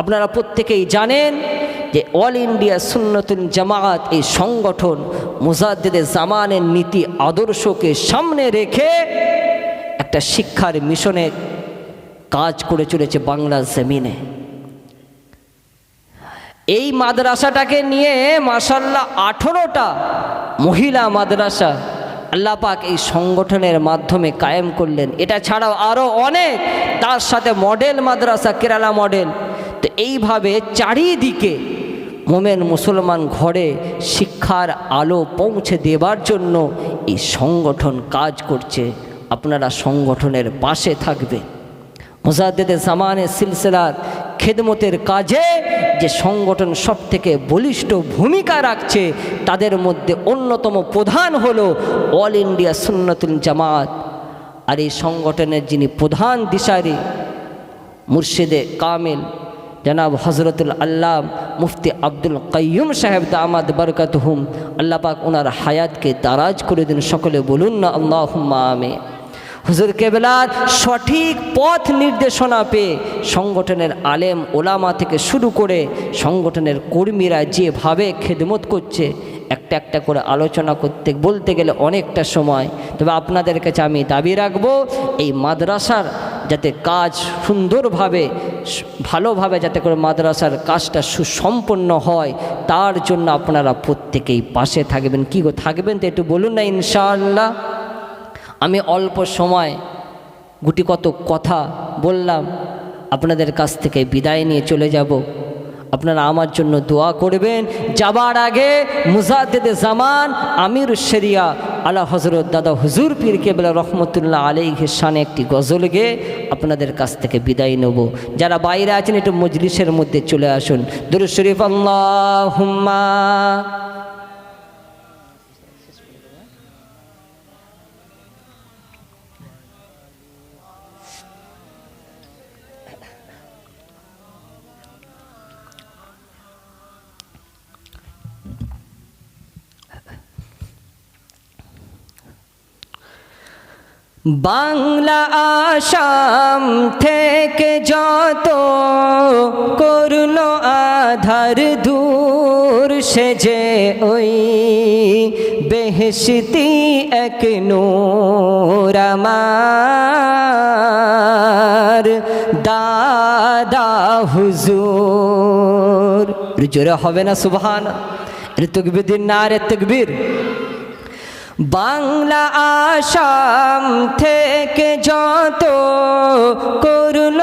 আপনারা প্রত্যেকেই জানেন যে অল ইন্ডিয়া সুন্নতুল জামাত এই সংগঠন মুজাদ্দেদে জামানের নীতি আদর্শকে সামনে রেখে একটা শিক্ষার মিশনে কাজ করে চলেছে বাংলার জমিনে। এই মাদ্রাসাটাকে নিয়ে মাসাল্লাহ আঠেরোটা মহিলা মাদ্রাসা আল্লাহ পাক এই সংগঠনের মাধ্যমে কায়েম করলেন। এটা ছাড়াও আরও অনেক, তার সাথে মডেল মাদ্রাসা, কেরালা মডেল তো এইভাবে চারিদিকে মোমেন মুসলমান ঘরে শিক্ষার আলো পৌঁছে দেবার জন্য এই সংগঠন কাজ করছে। আপনারা সংগঠনের পাশে থাকবে। মুজাদ্দেদে জামানের সিলসিলার খেদমতের কাজে যে সংগঠন সব থেকে বলিষ্ঠ ভূমিকা রাখছে, তাদের মধ্যে অন্যতম প্রধান হলো অল ইন্ডিয়া সুন্নতুল জামাত। আর এই সংগঠনের যিনি প্রধান দিশারি, মুর্শিদে কামিল জনাব হজরতুল আল্লাহ মুফতি আব্দুল কাইয়ুম সাহেব দামাদ বরকত হুম আল্লাহ পাক ওনার হায়াতকে দারাজ করে দিন, সকলে বলুন না আল্লাহ আমে হুজুর কেবলার সঠিক পথ নির্দেশনা পেয়ে সংগঠনের আলেম ওলামা থেকে শুরু করে সংগঠনের কর্মীরা যেভাবে খেদমত করছে, একটা একটা করে আলোচনা করতে, বলতে গেলে অনেকটা সময়। তবে আপনাদের কাছে আমি দাবি রাখব, এই মাদ্রাসার যাতে কাজ সুন্দরভাবে ভালোভাবে যাতে করে মাদ্রাসার কাজটা সুসম্পন্ন হয়, তার জন্য আপনারা প্রত্যেকেই পাশে থাকবেন। কী গো, থাকবেন তো একটু বলুন না ইনশাআল্লাহ? আমি অল্প সময় গুটি কত কথা বললাম, আপনাদের কাছ থেকে বিদায় নিয়ে চলে যাব। আপনারা আমার জন্য দোয়া করবেন। যাবার আগে মুজাদ্দেদে জামান আমির শরিয়া আলা হজরত দাদা হুজুর পীর কেবলা রহমতুল্লাহ আলী শানে একটি গজল গেয়ে আপনাদের কাছ থেকে বিদায় নেব। যারা বাইরে আছেন একটু মজলিসের মধ্যে চলে আসুন। দুরু শরীফ আল্লাহ হুম্মা বাংলা আসাম থেকে যত করল আধার দূর সেজে ওই বেহেশতি এক নূর আমার। দাদা হুজুর। জোরে হবে না, সুবহান। দিন না রে তকবির। বাংলা আসাম থেকে যত করল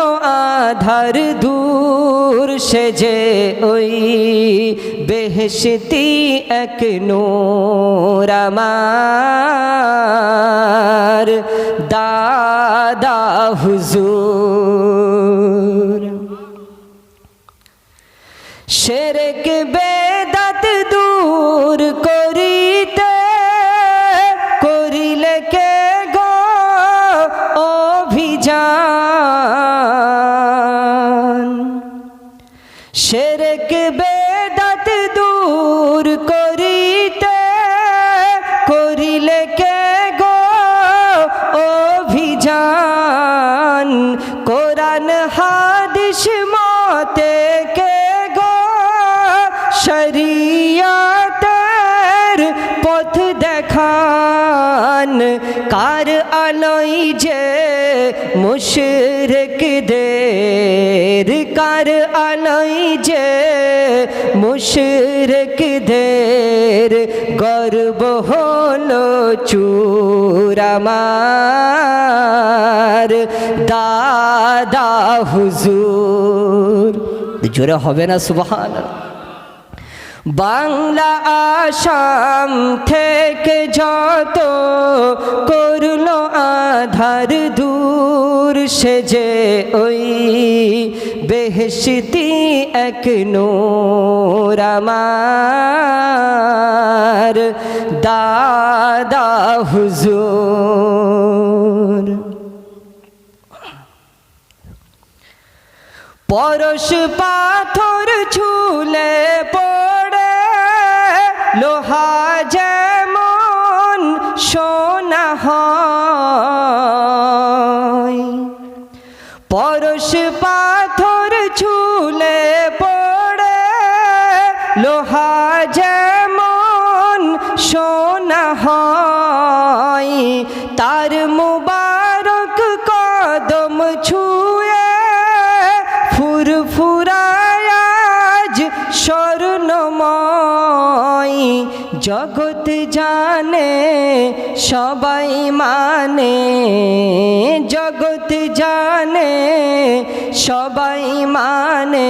আধার দূর সেজে ওই বেহেশতি এক নূর আমার। দাদা হুজুর। শেরক বেদাত দূর করিতে শেরক বেদাত দূর করিতে করিলে কে গো অভিযান কোরআন হাদিস মতে কে গো শরিয়াতের পথ দেখান কার আলোই যে মুশরিকদের কার আলোই যে মুশরিকদের গর্ব হলো চূড়ামার দাদা হুজুর। জোরে হবে না সুবহান বাংলা আসাম থেকে যত করল আধার দূর সে যে ওই বেহেশতি এক নূর আমার। দাদা হুজুর। পরশ পাথর ছুলে পড়ে লোহা যেমন লোহা যেমন সোনা হয় তার মুবারক কদম ছুঁয়ে ফুরফুরায়াজ স্বর্ণময় জগৎ জানে, সবাই মানে। জগৎ জানে, সবাই মানে।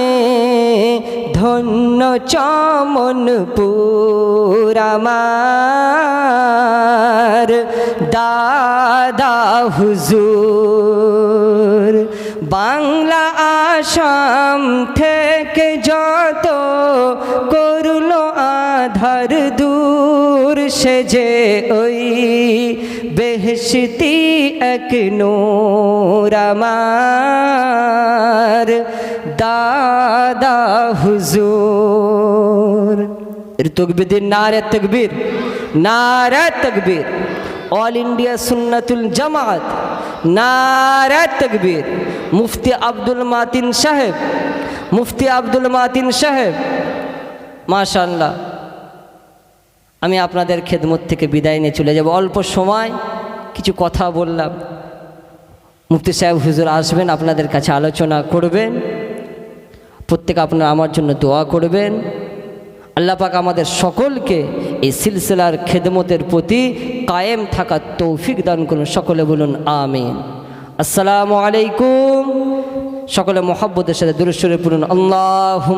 ধন্য চমন পুরামার দাদা হুজুর। বাংলা আসাম থেকে যত করল আধার দূর সে যে ওই বেহসতি এক নূর আমার। দাদা হুজুর। তকবির নারে তকবীর নারে তকবীর। অল ইন্ডিয়া সুন্নাতুল জামাত, নারে তকবীর। মুফতি আব্দুল মাতিন সাহেব, মুফতি আব্দুল মাতিন সাহেব মাশাল্লাহ আমি আপনাদের খেদমত থেকে বিদায় নিয়ে চলে যাব। অল্প সময় কিছু কথা বললাম। মুফতি সাহেব হুজুর আসবেন, আপনাদের কাছে আলোচনা করবেন। প্রত্যেক আপনারা আমার জন্য দোয়া করবেন। আল্লাহ পাক আমাদের সকলকে এই সিলসিলার খেদমতের প্রতি কায়েম থাকার তৌফিক দান করুন। সকলে বলুন আমিন। আসসালামু আলাইকুম। সকলে মোহাব্বতের সাথে দুরুশ্বরে পড়ুন। আল্লাহ